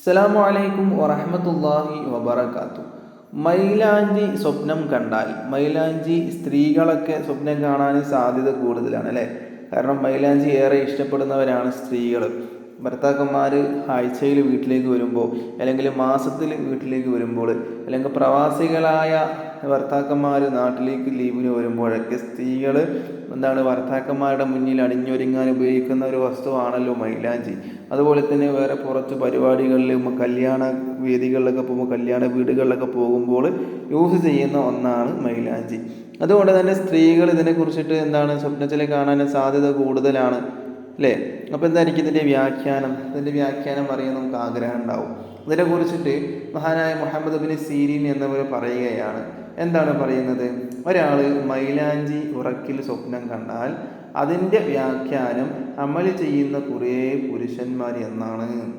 അസ്സലാമു അലൈക്കും വറഹമത്തല്ലാഹി വബറകാത്തു. മൈലാഞ്ചി സ്വപ്നം കണ്ടാൽ മൈലാഞ്ചി സ്ത്രീകളൊക്കെ സ്വപ്നം കാണാൻ സാധ്യത കൂടുതലാണ് അല്ലേ? കാരണം മൈലാഞ്ചി ഏറെ ഇഷ്ടപ്പെടുന്നവരാണ് സ്ത്രീകൾ ഭർത്താക്കന്മാർ ആഴ്ചയിൽ വീട്ടിലേക്ക് വരുമ്പോൾ അല്ലെങ്കിൽ മാസത്തിൽ വീട്ടിലേക്ക് വരുമ്പോൾ അല്ലെങ്കിൽ പ്രവാസികളായ ഭർത്താക്കന്മാർ നാട്ടിലേക്ക് ലീവിന് വരുമ്പോഴൊക്കെ സ്ത്രീകൾ എന്താണ് ഭർത്താക്കന്മാരുടെ മുന്നിൽ അണിഞ്ഞൊരുങ്ങാൻ ഉപയോഗിക്കുന്ന ഒരു വസ്തുവാണല്ലോ മൈലാഞ്ചി. അതുപോലെ തന്നെ വേറെ പുറത്ത് പരിപാടികളിൽ കല്യാണ വേദികളിലൊക്കെ പോകുമ്പോൾ കല്യാണ വീടുകളിലൊക്കെ പോകുമ്പോൾ യൂസ് ചെയ്യുന്ന ഒന്നാണ് മൈലാഞ്ചി. അതുകൊണ്ട് തന്നെ സ്ത്രീകൾ ഇതിനെക്കുറിച്ചിട്ട് എന്താണ് സ്വപ്നത്തിൽ കാണാൻ സാധ്യത കൂടുതലാണ് അല്ലേ? അപ്പോൾ എന്തായിരിക്കും ഇതിന്റെ വ്യാഖ്യാനം? ഇതിന്റെ വ്യാഖ്യാനം അറിയാൻ നമുക്ക് ആഗ്രഹം ഉണ്ടാവും. ഇതിനെ കുറിച്ചിട്ട് മഹാനായ മുഹമ്മദ് ബിൻ സീരീൻ എന്നവർ പറയുകയാണ്. എന്താണ് പറയുന്നത്? ഒരാൾ മൈലാഞ്ചി ഉറക്കിൽ സ്വപ്നം കണ്ടാൽ അതിന്റെ വ്യാഖ്യാനം അമൽ ചെയ്യുന്ന കുറേ പുരുഷന്മാർ എന്നാണ്.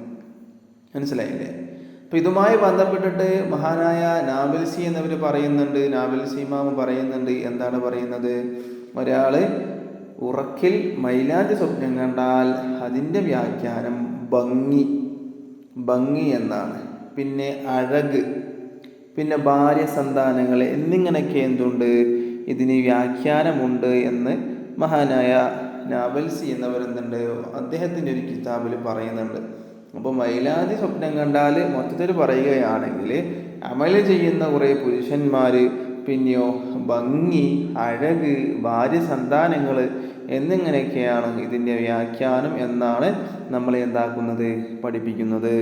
മനസ്സിലായില്ലേ? അപ്പം ഇതുമായി ബന്ധപ്പെട്ടിട്ട് മഹാനായ നാവൽസി എന്നവർ പറയുന്നുണ്ട്. നാവൽസി മാമ പറയുന്നുണ്ട്. എന്താണ് പറയുന്നത്? ഒരാൾ ഉറക്കിൽ മൈലാഞ്ചി സ്വപ്നം കണ്ടാൽ അതിന്റെ വ്യാഖ്യാനം ഭംഗി ഭംഗി എന്നാണ്. പിന്നെ അഴക് പിന്നെ ഭാര്യ സന്താനങ്ങൾ എന്നിങ്ങനെയൊക്കെ എന്തുണ്ട്? ഇതിന് വ്യാഖ്യാനമുണ്ട് എന്ന് മഹാനായ നാവൽസി എന്നവർ എന്തുണ്ട് അദ്ദേഹത്തിന്റെ ഒരു കിതാബിൽ പറയുന്നുണ്ട്. അപ്പോൾ മൈലാതി സ്വപ്നം കണ്ടാൽ മൊത്തത്തിൽ പറയുകയാണെങ്കിൽ അമൽ ചെയ്യുന്ന കുറേ പുരുഷന്മാർ പിന്നെയോ ഭംഗി അഴക് ഭാര്യ സന്താനങ്ങൾ എന്നിങ്ങനെയൊക്കെയാണ് ഇതിന്റെ വ്യാഖ്യാനം എന്നാണ് നമ്മളെ എന്താക്കുന്നത് പഠിപ്പിക്കുന്നത്.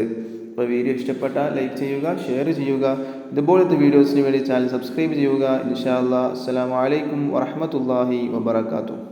അപ്പോൾ വീഡിയോ ഇഷ്ടപ്പെട്ടാൽ ലൈക്ക് ചെയ്യുക ഷെയർ ചെയ്യുക. ഇതുപോലത്തെ വീഡിയോസിന് വേണ്ടി ചാനൽ സബ്സ്ക്രൈബ് ചെയ്യുക. ഇൻഷാ അല്ലാ അസ്സലാമു അലൈക്കും വറഹ്മത്തുള്ളാഹി വബറകാതുഹു.